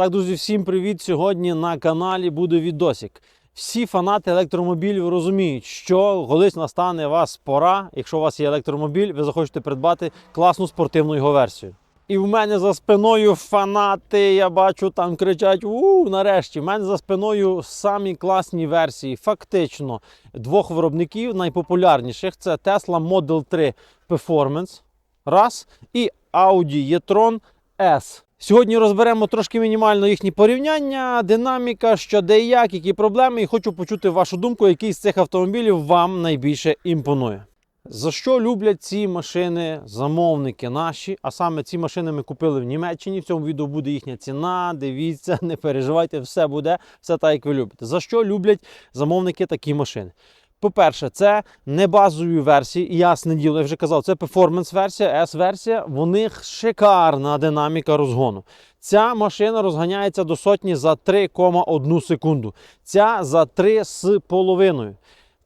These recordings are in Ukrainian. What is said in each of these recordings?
Так, друзі, всім привіт! Сьогодні на каналі буде відосик. Всі фанати електромобілів розуміють, що колись настане вас пора, якщо у вас є електромобіль, ви захочете придбати класну спортивну його версію. І в мене за спиною фанати, я бачу, там кричать: у нарешті. В мене за спиною самі класні версії. Фактично, двох виробників найпопулярніших це Tesla Model 3 Performance раз і Audi e-tron S. Сьогодні розберемо трошки мінімально їхні порівняння, динаміка, що де і як, які проблеми, і хочу почути вашу думку, який з цих автомобілів вам найбільше імпонує. За що люблять ці машини замовники наші? А саме ці машини ми купили в Німеччині. В цьому відео буде їхня ціна. Дивіться, не переживайте, все буде, все так, як ви любите. За що люблять замовники такі машини? По-перше, це не базові версії, ясне діло, я вже казав, це перформанс-версія, S-версія. В них шикарна динаміка розгону. Ця машина розганяється до сотні за 3,1 секунду. Ця за 3,5.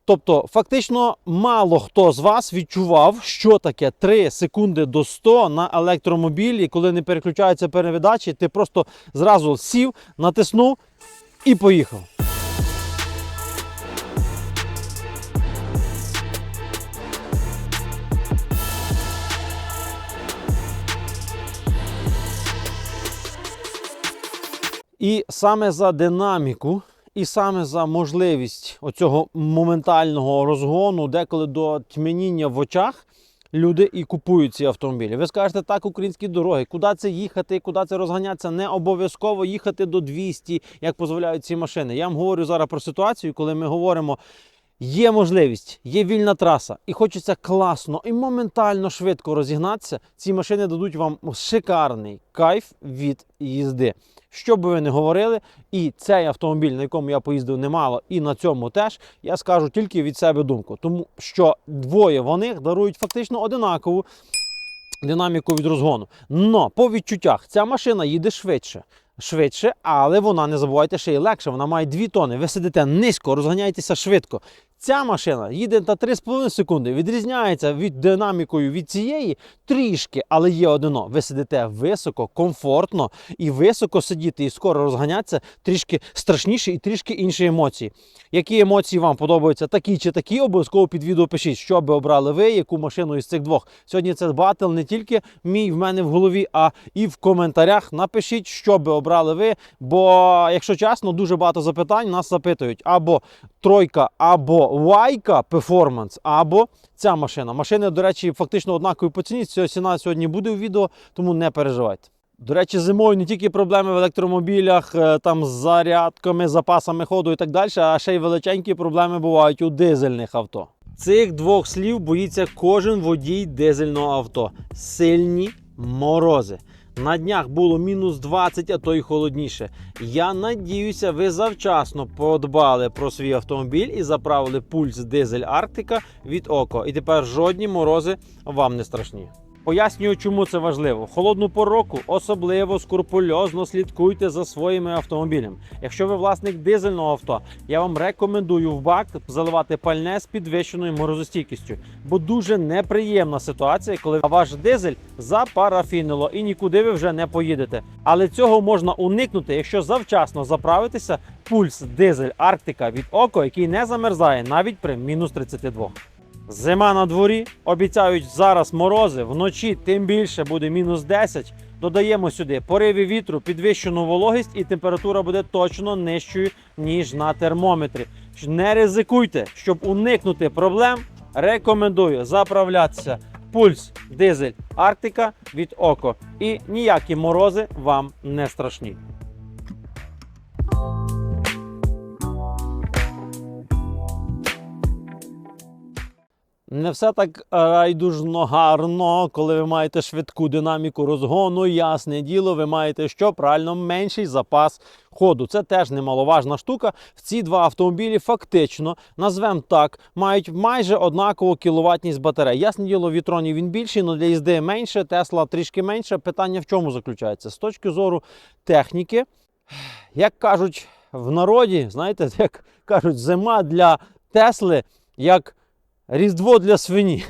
Тобто, фактично, мало хто з вас відчував, що таке 3 секунди до 100 на електромобілі, коли не переключаються передачі, ти просто зразу сів, натиснув і поїхав. І саме за динаміку, і саме за можливість оцього моментального розгону, деколи до тьмяніння в очах, люди і купують ці автомобілі. Ви скажете, так, українські дороги, куди це їхати, куди це розганятися, не обов'язково їхати до 200, як дозволяють ці машини. Я вам говорю зараз про ситуацію, коли ми говоримо. Є можливість, є вільна траса, і хочеться класно і моментально швидко розігнатися. Ці машини дадуть вам шикарний кайф від їзди. Що би ви не говорили, і цей автомобіль, на якому я поїздив немало, і на цьому теж я скажу тільки від себе думку, тому що двоє вони дарують фактично одинакову динаміку від розгону. Но по відчуттях ця машина їде швидше. Швидше, але вона не забувайте ще й легше. Вона має 2 тони. Ви сидите низько, розганяєтеся швидко. Ця машина їде на 3,5 секунди, відрізняється від динамікою від цієї трішки, але є одно. Ви сидите високо, комфортно і високо сидіти і скоро розганятися трішки страшніше і трішки інші емоції. Які емоції вам подобаються, такі чи такі, обов'язково під відео пишіть, що би обрали ви, яку машину із цих двох. Сьогодні це батл не тільки мій в мене в голові, а і в коментарях. Напишіть, що би обрали ви. Бо, якщо чесно, дуже багато запитань нас запитують або тройка, або вайка перформанс, або ця машина. Машини, до речі, фактично однакові по ціні. Ця ціна сьогодні буде у відео, тому не переживайте. До речі, зимою не тільки проблеми в електромобілях, е, там з зарядками, запасами ходу і так далі, а ще й величенькі проблеми бувають у дизельних авто. Цих двох слів боїться кожен водій дизельного авто. Сильні морози. На днях було мінус 20, а то й холодніше. Я надіюся, ви завчасно подбали про свій автомобіль і заправили пульс дизель Арктика від око. І тепер жодні морози вам не страшні. Пояснюю, чому це важливо. Холодну пору року особливо скрупульозно слідкуйте за своїми автомобілями. Якщо ви власник дизельного авто, я вам рекомендую в бак заливати пальне з підвищеною морозостійкістю, бо дуже неприємна ситуація, коли ваш дизель запарафінило і нікуди ви вже не поїдете. Але цього можна уникнути, якщо завчасно заправитися пульс дизель Арктика від око, який не замерзає навіть при мінус 32. Зима на дворі. Обіцяють зараз морози. Вночі тим більше буде мінус 10. Додаємо сюди пориви вітру, підвищену вологість, і температура буде точно нижчою, ніж на термометрі. Не ризикуйте, щоб уникнути проблем. Рекомендую заправлятися пульс дизель Арктика від Око. І ніякі морози вам не страшні. Не все так райдужно гарно, коли ви маєте швидку динаміку розгону. Ясне діло, ви маєте що правильно менший запас ходу. Це теж немаловажна штука. В ці два автомобілі фактично, назвемо так, мають майже однакову кіловатність батарей. Ясне діло, Вітроні він більший, але для їзди менше, Тесла трішки менше. Питання в чому заключається? З точки зору техніки, як кажуть в народі, знаєте, як кажуть, зима для Тесли як. Різдво для свині.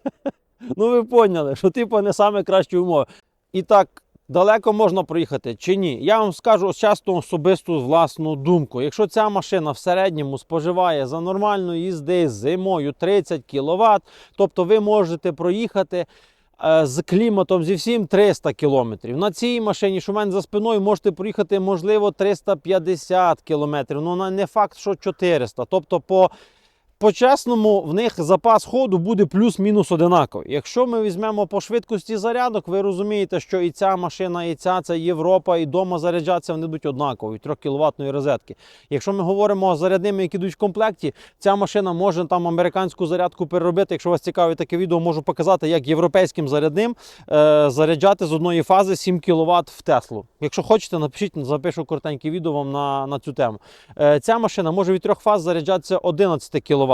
ну, ви поняли, що типу не саме кращі умови. І так, Далеко можна проїхати чи ні? Я вам скажу часто особисту власну думку. Якщо ця машина в середньому споживає за нормальної їзди зимою 30 кВт, тобто ви можете проїхати е, з кліматом зі всім 300 км. На цій машині, що в мене за спиною, можете проїхати, можливо, 350 км. Ну, не факт, що 400. Тобто, по по-чесному, в них запас ходу буде плюс-мінус одинаковий. Якщо ми візьмемо по швидкості зарядок, ви розумієте, що і ця машина, і ця це Європа, і дома заряджатися вони йдуть однакові, 3 кВт розетки. Якщо ми говоримо зарядними, які йдуть в комплекті, ця машина може там американську зарядку переробити. Якщо вас цікавить таке відео, можу показати, як європейським зарядним е, заряджати з одної фази 7 кВт в Теслу. Якщо хочете, напишіть, запишу коротеньке відео вам на, на цю тему. Е, ця машина може від трьох фаз заряджатися 11 кВт.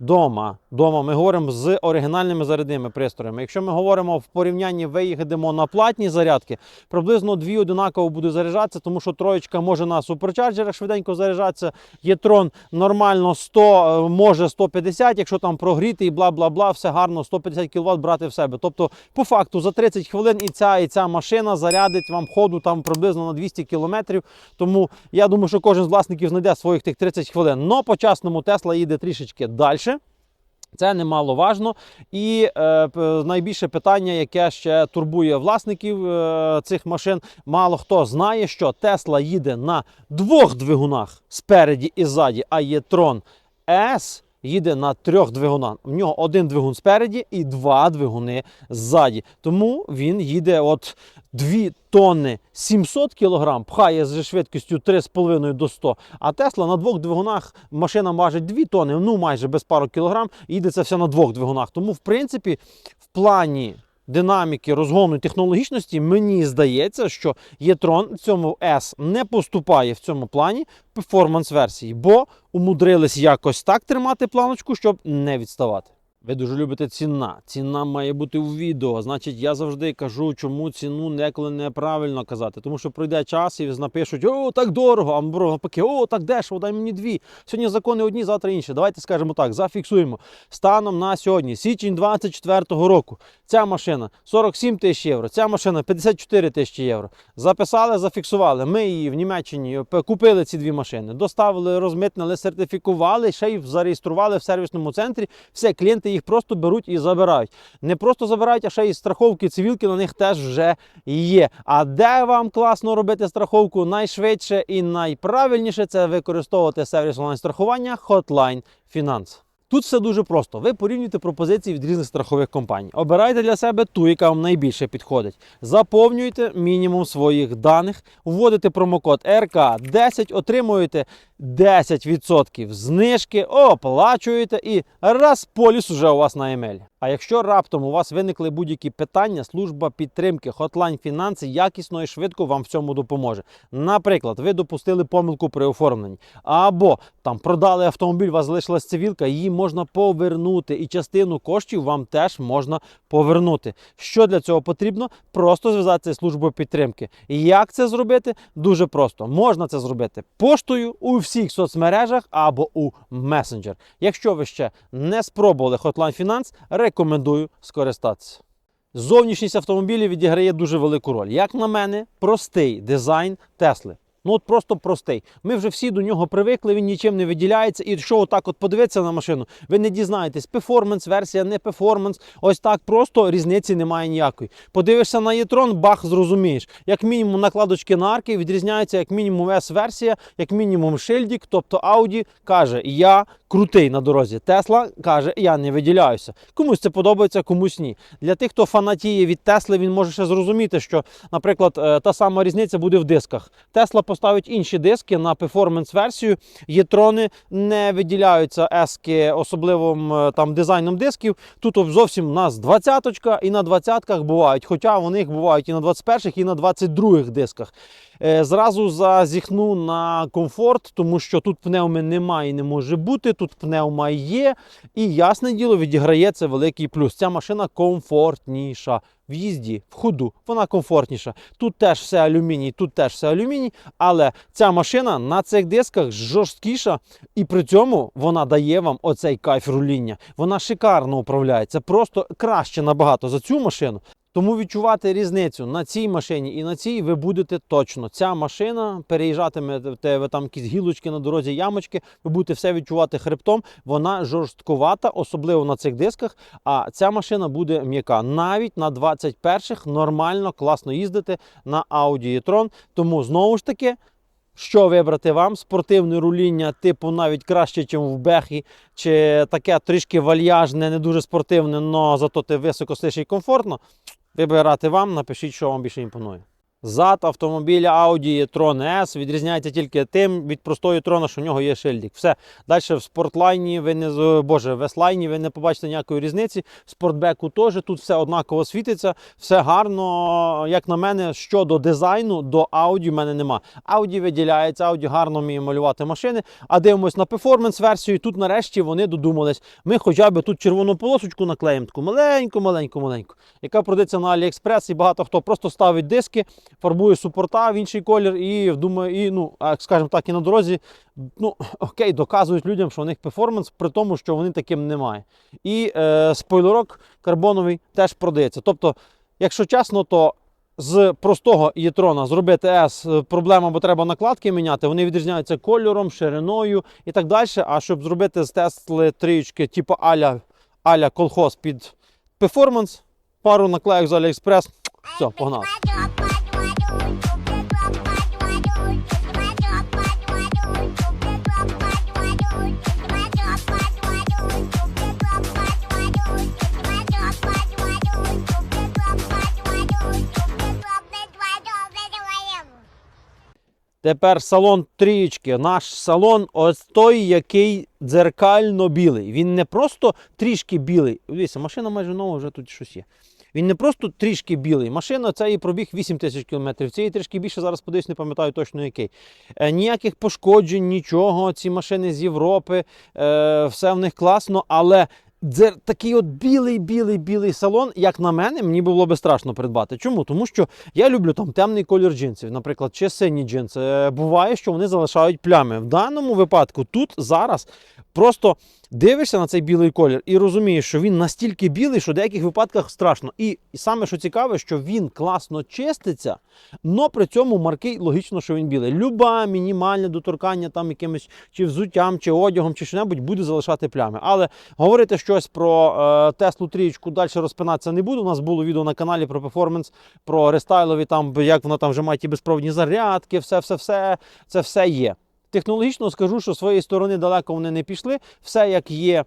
Дома, дома ми говоримо з оригінальними зарядними пристроями. Якщо ми говоримо в порівнянні, виїдемо на платні зарядки, приблизно дві одинаково буде заряджатися, тому що троєчка може на суперчарджерах швиденько заряджатися. Єтрон нормально 100, е, може 150, якщо там прогріти і бла бла бла, все гарно, 150 кВт брати в себе. Тобто, по факту, за 30 хвилин і ця, і ця машина зарядить вам ходу там приблизно на 200 км. Тому я думаю, що кожен з власників знайде своїх тих 30 хвилин. Но по часному Тесла їде трішечки далі. Це немаловажно. І е, найбільше питання, яке ще турбує власників е, цих машин, мало хто знає, що Тесла їде на двох двигунах спереді і ззаді, а є Трон S їде на трьох двигунах. В нього один двигун спереді і два двигуни ззаді. Тому він їде от 2 тонни 700 кг, пхає зі швидкістю 3,5 до 100. А Тесла на двох двигунах машина важить 2 тонни, ну майже без пару кілограм, їде це все на двох двигунах. Тому, в принципі, в плані динаміки, розгону технологічності, мені здається, що Єтрон цьому S не поступає в цьому плані перформанс-версії, бо умудрились якось так тримати планочку, щоб не відставати. Ви дуже любите ціна. Ціна має бути у відео. Значить, я завжди кажу, чому ціну неколи неправильно казати. Тому що пройде час і напишуть, о, так дорого, а навпаки, о, так дешево, дай мені дві. Сьогодні закони одні, завтра інші. Давайте скажемо так, зафіксуємо. Станом на сьогодні, січень 24-го року, ця машина 47 тисяч євро, ця машина 54 тисячі євро. Записали, зафіксували. Ми її в Німеччині купили ці дві машини, доставили, розмитнили, сертифікували, ще й зареєстрували в сервісному центрі. Все, клієнти їх просто беруть і забирають. Не просто забирають, а ще й страховки, цивілки на них теж вже є. А де вам класно робити страховку найшвидше і найправильніше це використовувати сервіс онлайн-страхування Hotline Finance. Тут все дуже просто. Ви порівнюєте пропозиції від різних страхових компаній. Обирайте для себе ту, яка вам найбільше підходить. Заповнюєте мінімум своїх даних, вводите промокод РК10, отримуєте 10% знижки, оплачуєте і раз поліс уже у вас на емелі. А якщо раптом у вас виникли будь-які питання, служба підтримки Hotline Фінанси якісно і швидко вам в цьому допоможе. Наприклад, ви допустили помилку при оформленні, або там продали автомобіль, у вас залишилась цивілка, її можна повернути, і частину коштів вам теж можна повернути. Що для цього потрібно? Просто зв'язатися з службою підтримки. Як це зробити? Дуже просто. Можна це зробити поштою у всіх соцмережах або у месенджер. Якщо ви ще не спробували Hotline Finance, рекомендую скористатися. Зовнішність автомобілів відіграє дуже велику роль. Як на мене, простий дизайн Тесли. Ну от просто простий. Ми вже всі до нього привикли, він нічим не виділяється. І що отак от подивитися на машину, ви не дізнаєтесь, перформанс, версія, не перформанс. Ось так просто різниці немає ніякої. Подивишся на Єтрон, бах, зрозумієш. Як мінімум накладочки на арки відрізняються, як мінімум S-версія, як мінімум шильдік, тобто Audi каже, я крутий на дорозі. Тесла каже, я не виділяюся. Комусь це подобається, комусь ні. Для тих, хто фанатіє від Тесли, він може ще зрозуміти, що, наприклад, е, та сама різниця буде в дисках. Тесла поставить інші диски на перформанс-версію. Єтрони не виділяються ески особливим е, там дизайном дисків. Тут зовсім у нас 20-ка і на 20-ках бувають, хоча вони їх бувають і на 21-х, і на 22-х дисках. Е, Зразу зазіхну на комфорт, тому що тут пневми немає і не може бути, тут пневма є. І ясне діло, відіграє це великий плюс. Ця машина комфортніша. В їзді, в ходу, вона комфортніша. Тут теж все алюміній, тут теж все алюміній, але ця машина на цих дисках жорсткіша, і при цьому вона дає вам оцей кайф руління. Вона шикарно управляється, просто краще набагато за цю машину. Тому відчувати різницю на цій машині і на цій ви будете точно. Ця машина переїжджатимете ви там якісь гілочки на дорозі, ямочки, ви будете все відчувати хребтом. Вона жорсткувата, особливо на цих дисках. А ця машина буде м'яка. Навіть на 21-х нормально, класно їздити на Audi e-tron. Тому знову ж таки. Що вибрати вам? Спортивне руління, типу навіть краще, ніж в Бехі, чи таке трішки вальяжне, не дуже спортивне, але зато ти високо сидиш і комфортно. Вибирати вам, напишіть, що вам більше імпонує. Зад автомобіля Audi e-tron S відрізняється тільки тим від простої трона, що в нього є шильдик. Все. Далі в спортлайні ви не боже, в S-лайні ви не побачите ніякої різниці. В спортбеку теж тут все однаково світиться, все гарно. Як на мене, щодо дизайну, до Audi в мене нема. Audi виділяється, Audi гарно вміє малювати машини. А дивимось на перформанс версію. Тут нарешті вони додумались. Ми хоча б тут червону полосочку наклеїмо, таку маленьку, маленьку, маленьку, яка продається на AliExpress, і багато хто просто ставить диски, фарбує супорта в інший колір і думає, і ну, скажімо так, і на дорозі, ну окей, доказують людям, що у них перформанс, при тому, що вони таким немає. І е, спойлерок карбоновий теж продається. Тобто, якщо чесно, то з простого єтрона зробити S проблема, бо треба накладки міняти. Вони відрізняються кольором, шириною і так далі. А щоб зробити з Тесли трієчки, типу аля, аля колхоз під перформанс, пару наклеїв з AliExpress, все, погнали. Тепер салон трієчки. Наш салон ось той, який дзеркально білий. Він не просто трішки білий. Дивіться, машина майже нова, вже тут щось є. Він не просто трішки білий. Машина це і пробіг 8 тисяч кілометрів. Цієї трішки більше зараз подивись, не пам'ятаю точно який. Е, ніяких пошкоджень, нічого. Ці машини з Європи, е, все в них класно, але. Дзер... Такий от білий, білий, білий салон, як на мене, мені було би страшно придбати. Чому? Тому що я люблю там темний колір джинсів, наприклад, чи сині джинси. Е, Буває, що вони залишають плями. В даному випадку тут зараз просто дивишся на цей білий колір і розумієш, що він настільки білий, що в деяких випадках страшно. І, саме що цікаве, що він класно чиститься, але при цьому маркий логічно, що він білий. Люба мінімальне доторкання там якимось чи взуттям, чи одягом, чи що-небудь буде залишати плями. Але говорити щось про е, Теслу трієчку далі розпинатися не буду. У нас було відео на каналі про перформанс, про рестайлові, там як вона там вже має ті безпровідні зарядки, все, все, все, це все є. Технологічно скажу, що своєї сторони далеко вони не пішли. Все як є.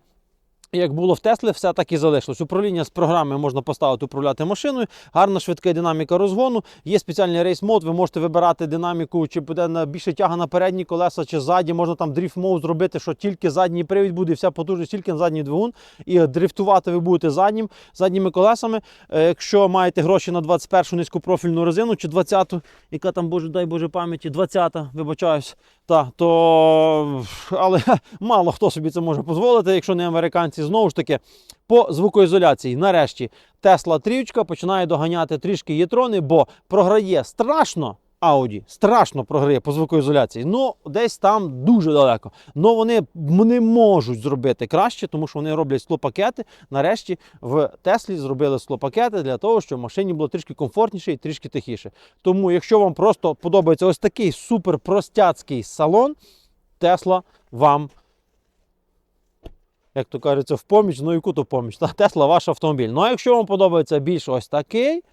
Як було в Теслі, все так і залишилось. Управління з програми можна поставити управляти машиною. Гарна швидка динаміка розгону. Є спеціальний рейс мод. Ви можете вибирати динаміку, чи буде на більше тяга на передні колеса, чи ззаді. Можна там дріфт мод зробити, що тільки задній привід буде, вся потужність тільки на задній двигун. І дрифтувати ви будете заднім, задніми колесами. Е, Якщо маєте гроші на 21-шу низькопрофільну резину, чи 20-ту, яка там, боже, дай Боже пам'яті, 20-та, вибачаюсь. Та, то, але мало хто собі це може дозволити, якщо не американці. Знову ж таки, по звукоізоляції. Нарешті Тесла трічка починає доганяти трішки єтрони, бо програє страшно. Audi страшно програє по звукоізоляції. Ну, десь там дуже далеко. Ну вони не можуть зробити краще, тому що вони роблять склопакети. Нарешті в Теслі зробили склопакети для того, щоб машині було трішки комфортніше і трішки тихіше. Тому, якщо вам просто подобається ось такий супер простяцький салон, Тесла вам. Як то кажеться, в поміч, ну яку то поміч. Та Тесла ваш автомобіль. Ну а якщо вам подобається більш ось такий,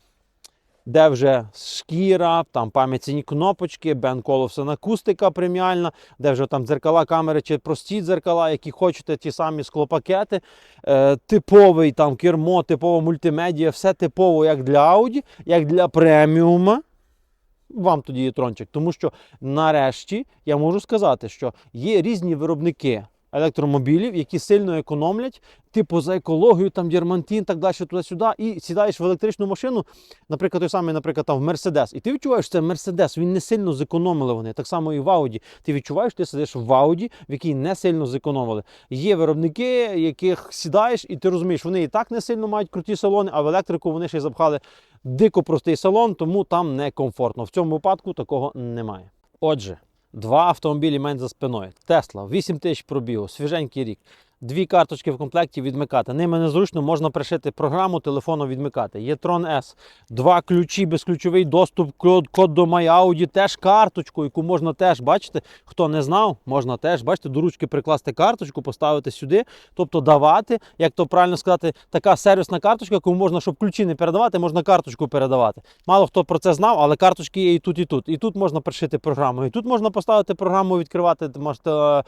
де вже шкіра, там пам'ятні кнопочки, Бен Коловсен акустика преміальна, де вже там дзеркала камери чи прості дзеркала, які хочете, ті самі склопакети, е, типовий там кермо, типова мультимедіа, все типово як для Audi, як для преміума. Вам тоді є трончик, тому що нарешті я можу сказати, що є різні виробники електромобілів, які сильно економлять, типу за екологію, там дірмантин, так далі, туди-сюди, і сідаєш в електричну машину, наприклад, той самий, наприклад, там в Мерседес. І ти відчуваєш, що це Мерседес, він не сильно зекономили вони. Так само і в Ауді. Ти відчуваєш, ти сидиш в Ауді, в якій не сильно зекономили. Є виробники, яких сідаєш, і ти розумієш, вони і так не сильно мають круті салони, а в електрику вони ще й запхали дико простий салон, тому там некомфортно. В цьому випадку такого немає. Отже, два автомобілі менш за спиною. Тесла, 8 тисяч пробігу, свіженький рік. Дві карточки в комплекті відмикати. Ними незручно можна пришити програму телефону відмикати. Є Tron S, два ключі, безключовий доступ, код, код до MyAudi, теж карточку, яку можна теж бачите. Хто не знав, можна теж бачите, до ручки прикласти карточку, поставити сюди, тобто давати, як то правильно сказати, така сервісна карточка, яку можна, щоб ключі не передавати, можна карточку передавати. Мало хто про це знав, але карточки є і тут, і тут. І тут можна пришити програму. І тут можна поставити програму, відкривати можете,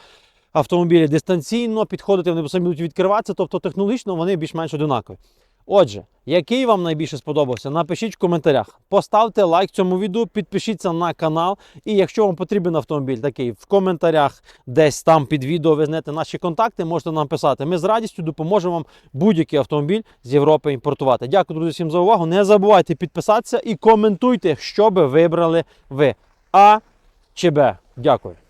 автомобілі дистанційно, підходити, вони самі будуть відкриватися, тобто технологічно вони більш-менш одинакові. Отже, який вам найбільше сподобався, напишіть в коментарях. Поставте лайк цьому відео, підпишіться на канал. І якщо вам потрібен автомобіль такий, в коментарях десь там під відео ви знаєте наші контакти, можете нам писати. Ми з радістю допоможемо вам будь-який автомобіль з Європи імпортувати. Дякую, друзі, всім за увагу. Не забувайте підписатися і коментуйте, що би вибрали ви. А чи Б. Дякую.